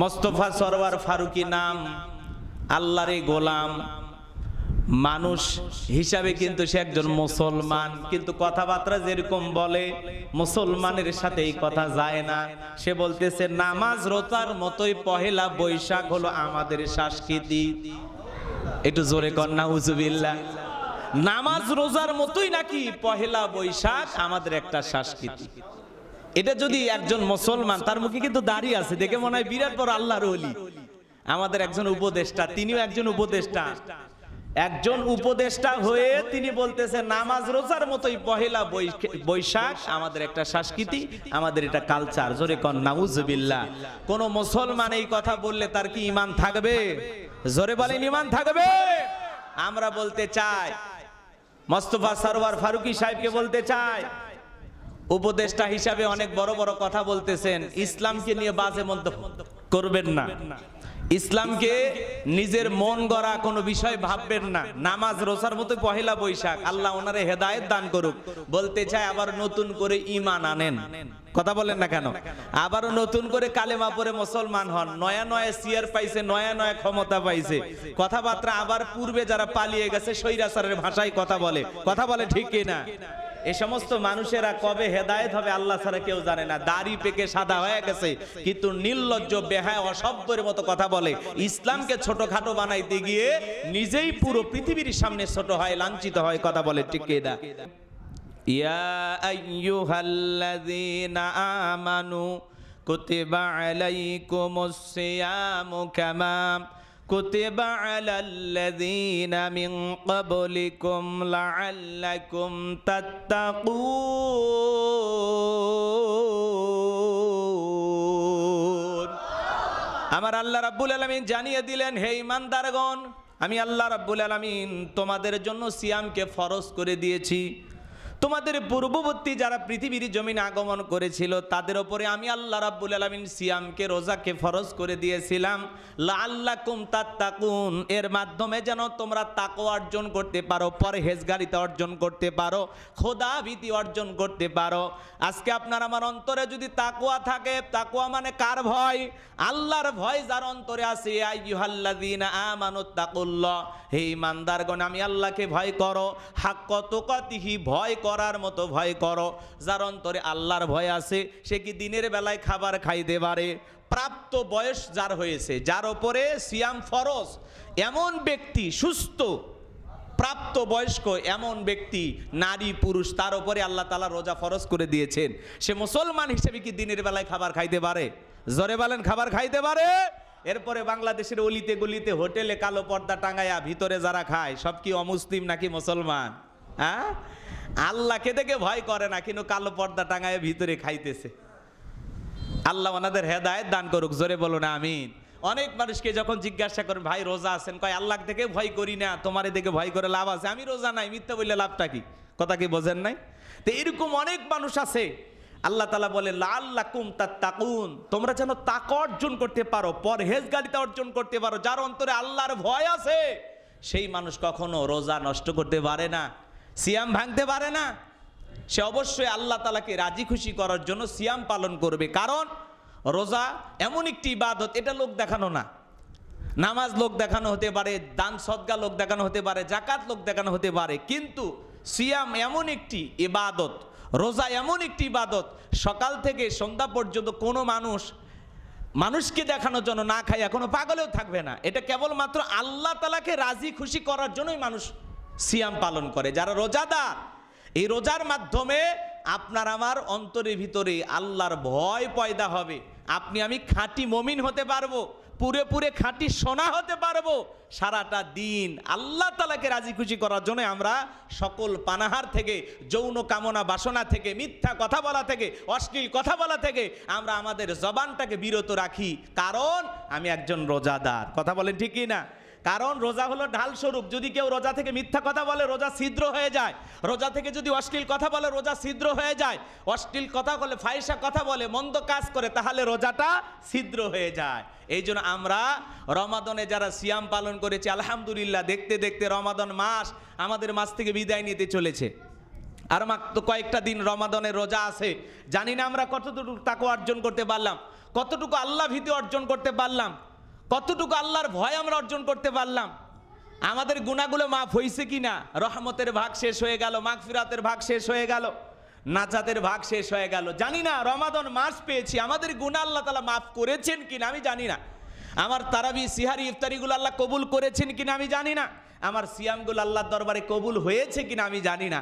মোস্তফা সরওয়ার ফারুকি নাম আল্লাহরে গোলাম। মানুষ হিসাবে কিন্তু সে একজন মুসলমান, কিন্তু কথাবার্তা যেরকম বলে, মুসলমানের সাথে এই কথা যায় না। সে বলতেছে, নামাজ রোতার মতোই পহেলা বৈশাখ হলো আমাদের সংস্কৃতি। একটু জোরে কন্যা হুজুবিল্লা নামাজ রোজার মতোই নাকি পহেলা বৈশাখ আমাদের একটা সংস্কৃতি? এটা যদি একজন মুসলমান, তার মুখে কিন্তু দাঁড়িয়ে আছে, দেখে মনে হয় বিরাট বড় আল্লাহর ওলি। আমাদের একজন উপদেষ্টা, তিনিও একজন উপদেষ্টা। একজন উপদেষ্টা হয়ে তিনি বলতেছেন নামাজ রোজার মতোই পহেলা বৈশাখ, আমাদের একটা সংস্কৃতি, আমাদের এটা কালচার জোরে কন, নাউজুবিল্লাহ। কোন মুসলমান এই কথা বললে তার কি ইমান থাকবে? জোরে বলেন ইমান থাকবে। আমরা বলতে চাই, মোস্তফা সরওয়ার ফারুকি সাহেবকে বলতে চাই উপদেষ্টা হিসাবে অনেক বড় বড় কথা বলতেছেন। ইসলামকে নিয়ে বাজে মন্তব্য করবেন না। ইসলামকে নিজের মন গড়া কোনো বিষয় ভাববেন না। নামাজ রোসার মতো পহেলা বৈশাখ আল্লাহ ওনারে হেদায়েত দান করুক। বলতে চায় আবার নতুন করে ইমান আনেন। কথা বলেন না কেন? আবারও নতুন করে কালেমা পরে মুসলমান হন। নয়া নয়া সিয়ার পাইছে, নয়া নয়া ক্ষমতা পাইছে। কথাবার্তা আবার পূর্বে যারা পালিয়ে গেছে সৈরাচারের ভাষায় কথা বলে। কথা বলে ঠিক কিনা? এই সমস্ত মানুষেরা কবে হেদায়েত হবে আল্লাহ ছাড়া কেউ জানে না। দাড়ি পেকে সাদা হয়ে গেছে, কিন্তু নির্লজ্জ, বেহায়, অসভ্যের মতো কথা বলে। ইসলামকে ছোটখাটো বানাইতে গিয়ে নিজেই পুরো পৃথিবীর সামনে ছোট হয়, লাঞ্ছিত হয়, কথা বলে, ঠিক কিনা ইয়া আমানু, কুতিবা আলাইকুমুস সিয়ামু কামা কুতিবা আলাল্লাযীনা মিন ক্বাবলিকুম লাআল্লাকুম তাত্তাকুন আমার আল্লাহ রাব্বুল আলামিন জানিয়ে দিলেন, হে ইমানদারগণ আমি আল্লাহ রাব্বুল আলামিন তোমাদের জন্য সিয়ামকে ফরজ করে দিয়েছি। তোমাদের পূর্ববর্তী যারা পৃথিবীর জমিন আগমন করেছিল, তাদের ওপরে আমি আল্লাহ রাব্বুল আলামিন সিয়ামকে, রোজাকে ফরজ করে দিয়েছিলাম। লাআল্লাকুম তাত্তাকুন, এর মাধ্যমে যেন তোমরা তাকওয়া অর্জন করতে পারো, পরহেজগারিতা অর্জন করতে পারো খোদা ভীতি অর্জন করতে পারো। আজকে আপনার আমার অন্তরে যদি তাকওয়া থাকে, তাকওয়া মানে কার ভয়? আল্লাহর ভয় যার অন্তরে আইয়ুহাল্লাযীনা আমানুত্তাকুল্লাহ হে ইমানদারগণ, আমি আল্লাহকে ভয় করো। হাক্ক তুকাতিহি, ভয় করার মতো ভয় করো। যার অন্তরে আল্লাহর ভয় আছে, সে কি দিনের বেলায় খাবার খাইতে পারে? প্রাপ্ত বয়স যার হয়েছে, যার ওপরে সিয়াম ফরজ, এমন ব্যক্তি সুস্থ, প্রাপ্ত বয়স্ক এমন ব্যক্তি, নারী, পুরুষ, তার উপরে আল্লাহ তালা রোজা ফরজ করে দিয়েছেন। সে মুসলমান হিসেবে কি দিনের বেলায় খাবার খাইতে পারে? জরে বলেন, খাবার খাইতে পারে? এরপরে বাংলাদেশের অলিতে গলিতে হোটেলে কালো পর্দা টাঙ্গায়া ভিতরে যারা খায়, সব কি অমুসলিম নাকি মুসলমান? হ্যাঁ? আল্লাহকে দেখে ভয় করে না, কিন্তু কালো পর্দা টাঙ্গায় ভিতরে খাইতেছে। আল্লাহ ওনাদের হেদায়েত দান করুক, জোরে বলো না আমিন। অনেক মানুষকে যখন জিজ্ঞাসা করেন, ভাই, রোজা আছেন? কয়, আল্লাহ দেখে ভয় করি না, তোমার দেখে ভয় করে লাভ আছে। আমি রোজা নাই, মিথ্যা বললে লাভটা কি? কথা কি বোঝেন নাই? তো এরকম অনেক মানুষ আছে, আল্লাহ তালা বলে লাল লাকুম তার তাকুন তোমরা যেন তাক অর্জন করতে পারো, পরহেজগারিতা অর্জন করতে পারো, যার অন্তরে আল্লাহর ভয় আছে, সেই মানুষ কখনো রোজা নষ্ট করতে পারে না। সিয়াম ভাঙতে পারে না, সে অবশ্যই আল্লাহ তালাকে রাজি খুশি করার জন্য সিয়াম পালন করবে। কারণ রোজা এমন একটি ইবাদত, এটা লোক দেখানো না। নামাজ লোক দেখানো হতে পারে, দান সদ্গা লোক দেখানো হতে পারে জাকাত লোক দেখানো হতে পারে, কিন্তু সিয়াম এমন একটি ইবাদত, রোজা এমন একটি ইবাদত, সকাল থেকে সন্ধ্যা পর্যন্ত কোনো মানুষ, মানুষকে দেখানোর জন্য না খায়, এখনও পাগলেও থাকবে না। এটা কেবলমাত্র আল্লাহ তালাকে রাজি খুশি করার জন্যই মানুষ সিয়াম পালন করে, যারা রোজাদার, এই রোজার মাধ্যমে আপনার আমার অন্তরের ভিতরে আল্লাহর ভয় পয়দা হবে। আপনি আমি খাঁটি মমিন হতে পারব, পুরে পুরে খাঁটি সোনা হতে পারব। সারাটা দিন আল্লাহ তালাকে রাজি খুশি করার জন্য আমরা সকল পানাহার থেকে, যৌন কামনা বাসনা থেকে, মিথ্যা কথা বলা থেকে, অশ্লীল কথা বলা থেকে আমরা আমাদের জবানটাকে বিরত রাখি। কারণ আমি একজন রোজাদার। কথা বলেন ঠিকই না কারণ রোজা হলো ঢাল স্বরূপ যদি কেউ রোজা থেকে মিথ্যা কথা বলে, রোজা ছিদ্র হয়ে যায়। রোজা থেকে যদি অশ্লীল কথা বলে, রোজা ছিদ্র হয়ে যায়। অশ্লীল কথা বলে ফাইসা কথা বলে, মন্দ কাজ করে, তাহলে রোজাটা ছিদ্র হয়ে যায়। এই জন্য আমরা রমাদনে যারা সিয়াম পালন করেছি, আলহামদুলিল্লাহ, দেখতে দেখতে রমাদন মাস আমাদের মাস থেকে বিদায় নিতে চলেছে। আর মাত্র কয়েকটা দিন রমাদনের রোজা আছে। জানি না আমরা কতটুকু তাকে অর্জন করতে পারলাম, কতটুকু আল্লাহ ভীতি অর্জন করতে পারলাম। কতটুকু আল্লাহর ভয় আমরা অর্জন করতে পারলাম? আমাদের গুণাগুলো মাফ হয়েছে কি না রহমতের ভাগ শেষ হয়ে গেল, মাগফিরাতের ভাগ শেষ হয়ে গেল নাচাতের ভাগ শেষ হয়ে গেল। জানি না, রমাদন মাস পেয়েছি, আমাদের গুণা আল্লাহ তালা মাফ করেছেন কিনা আমি জানি না। আমার তারাবি, সিহারি, ইফতারিগুলো আল্লাহ কবুল করেছেন কিনা আমি জানি না। আমার সিয়ামগুলো আল্লাহর দরবারে কবুল হয়েছে কিনা আমি জানি না।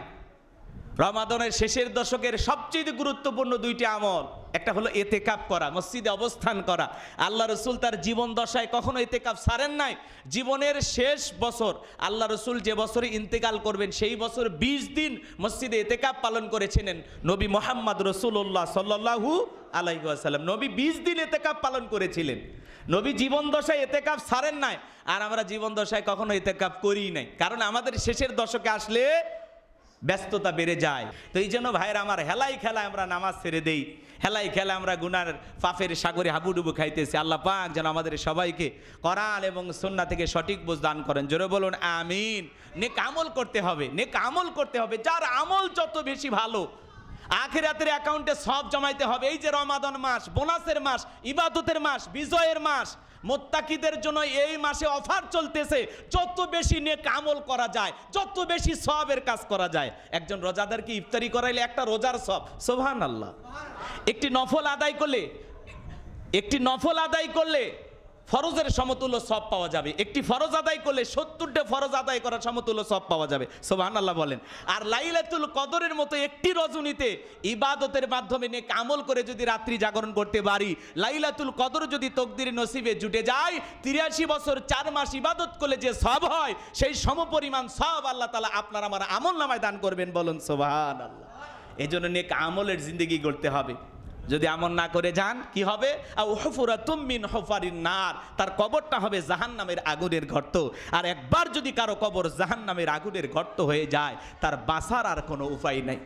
রমাদনের শেষের দশকের সবচেয়ে গুরুত্বপূর্ণ দুইটি আমল। একটা হলো এতে কাপ করা, মসজিদে অবস্থান করা। আল্লাহ রসুল তার জীবন দশায় কখনো এতে কাপ সারেন নাই। জীবনের শেষ বছর, আল্লাহ রসুল যে বছরে ইন্তেকাল করবেন, সেই বছর ২০ দিন মসজিদে এতে কাপ পালন করেছিলেন নবী মোহাম্মদ রসুল্লাহ সাল্লাহু আলাইসাল্লাম নবী ২০ দিন এতে কাপ পালন করেছিলেন। নবী জীবন দশায় এতে কাপ সারেন নাই। আর আমরা জীবন দশায় কখনো এতে কাপ করি নাই। কারণ আমাদের শেষের দশকে আসলে ব্যস্ততা বেড়ে যায়। তো এই জন্য ভাইয়ের আমার হেলাই খেলায় আমরা নামাজ ছেড়ে দেই। হেলাই খেলা আমরা গুনার পাফের সাগরে হাবুডুবু খাইতেছি। আল্লাহ পাক যেন আমাদের সবাইকে করাল এবং সন্না থেকে সঠিক বোঝ দান করেন। জোরে বলুন, আমিন। নেক আমল করতে হবে, নেক আমল করতে হবে। যার আমল যত বেশি ভালো, আখিরাতের অ্যাকাউন্টে সব জমাইতে হবে। এই যে রমাদন মাস, বোনাসের মাস, ইবাদতের মাস, বিজয়ের মাস মোত্তাকিদের জন্য এই মাসে অফার চলতেছে, যত বেশি নেক আমল করা যায়, যত বেশি সবের কাজ করা যায়। একজন রোজাদারকে ইফতারি করাইলে একটা রোজার সব সোভান আল্লাহ একটি নফল আদায় করলে, একটি নফল আদায় করলে ফরজের সমতুল্য সব পাওয়া যাবে। একটি ফরজ আদায় করলে সত্তরটা ফরজ আদায় করার সমতুল্য সব পাওয়া যাবে। সোহান আল্লাহ বলেন। আর লাইলাতুল কদরের মতো একটি রজনীতে ইবাদতের মাধ্যমে নেক আমল করে যদি রাত্রি জাগরণ করতে পারি, লাইলাতুল কদর যদি তকদির নসিবে জুটে যায়, তিরাশি বছর চার মাস ইবাদত করলে যে সব হয়, সেই সমপরিমাণ সব আল্লাহ তালা আপনার আমার আমল নামায় দান করবেন বলুন সোহান আল্লাহ এই জন্য নেক আমলের জিন্দগি করতে হবে। যদি আমল না করে যান, কি হবে? নার। তার কবরটা হবে জাহান নামের আগুনের গর্ত। আর একবার যদি কারও কবর জাহান নামের আগুনের গর্ত হয়ে যায়, তার বাঁচার আর কোনো উপায় নাই।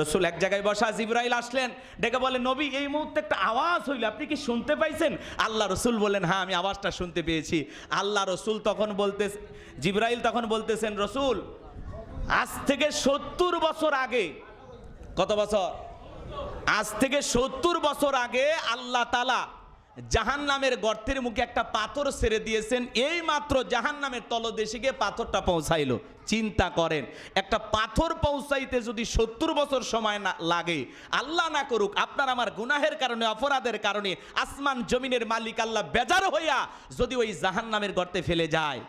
রসুল এক জায়গায় বসা জিব্রাইল আসলেন, ডেকে বলে, নবী, এই মুহূর্তে একটা আওয়াজ হইল, আপনি কি শুনতে পাইছেন? আল্লাহ রসুল বলেন হ্যাঁ আমি আওয়াজটা শুনতে পেয়েছি। আল্লাহ রসুল তখন বলতে জিব্রাইল তখন বলতেছেন, রসুল, আজ থেকে সত্তর বছর আগে, কত বছর? আজ থেকে সত্তর বছর আগে আল্লাহ তালা জাহান নামের গর্তের মুখে একটা পাথর ছেড়ে দিয়েছেন। এই মাত্র জাহান নামের তলদেশে গিয়ে পাথরটা পৌঁছাইল। চিন্তা করেন, একটা পাথর পৌঁছাইতে যদি সত্তর বছর সময় না লাগে, আল্লাহ না করুক, আপনার আমার গুনাহের কারণে, অপরাধের কারণে আসমান জমিনের মালিক আল্লাহ বেজার হইয়া যদি ওই জাহান নামের গর্তে ফেলে যায়,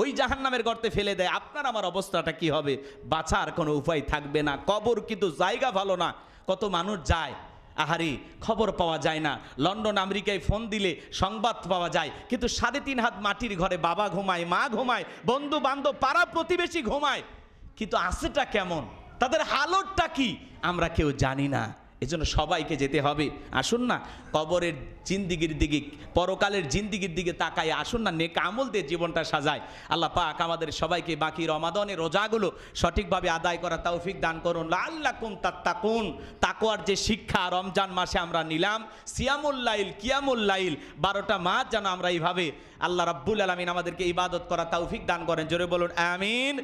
ওই জাহান নামের গর্তে ফেলে দেয়, আপনার আমার অবস্থাটা কি হবে? বাঁচার কোনো উপায় থাকবে না, কবর কিন্তু জায়গা ভালো না। কত মানুষ যায়? আহারি, খবর পাওয়া যায় না। লন্ডন, আমেরিকায় ফোন দিলে সংবাদ পাওয়া যায়। কিন্তু সাড়ে তিন হাত মাটির ঘরে বাবা ঘুমায়, মা ঘুমায় বন্ধু বান্ধব পাড়া প্রতিবেশী ঘুমায়। কিন্তু আসেটা কেমন? তাদের হালতটা কি? আমরা কেউ জানি না। এজন্য সবাইকে যেতে হবে। আসুন না, কবরের জিন্দিগির দিকে, পরকালের জিন্দিগির দিকে তাকায়, আসুন না, নেক আমল দিয়ে জীবনটা সাজায়। আল্লাহ পাক আমাদের সবাইকে বাকি রমাদনের রোজাগুলো সঠিকভাবে আদায় করা তৌফিক দান করুন। আল্লাহ কুন তাত্তাকুন। তাকোয়ার যে শিক্ষা, রমজান মাসে আমরা নিলাম। সিয়ামুল্লাইল কিয়ামুল্লাইল বারোটা মাস যেন আমরা এইভাবে আল্লাহ রাব্বুল আলমিন আমাদেরকে ইবাদত করা তৌফিক দান করেন। জোরে বলুন, আমিন।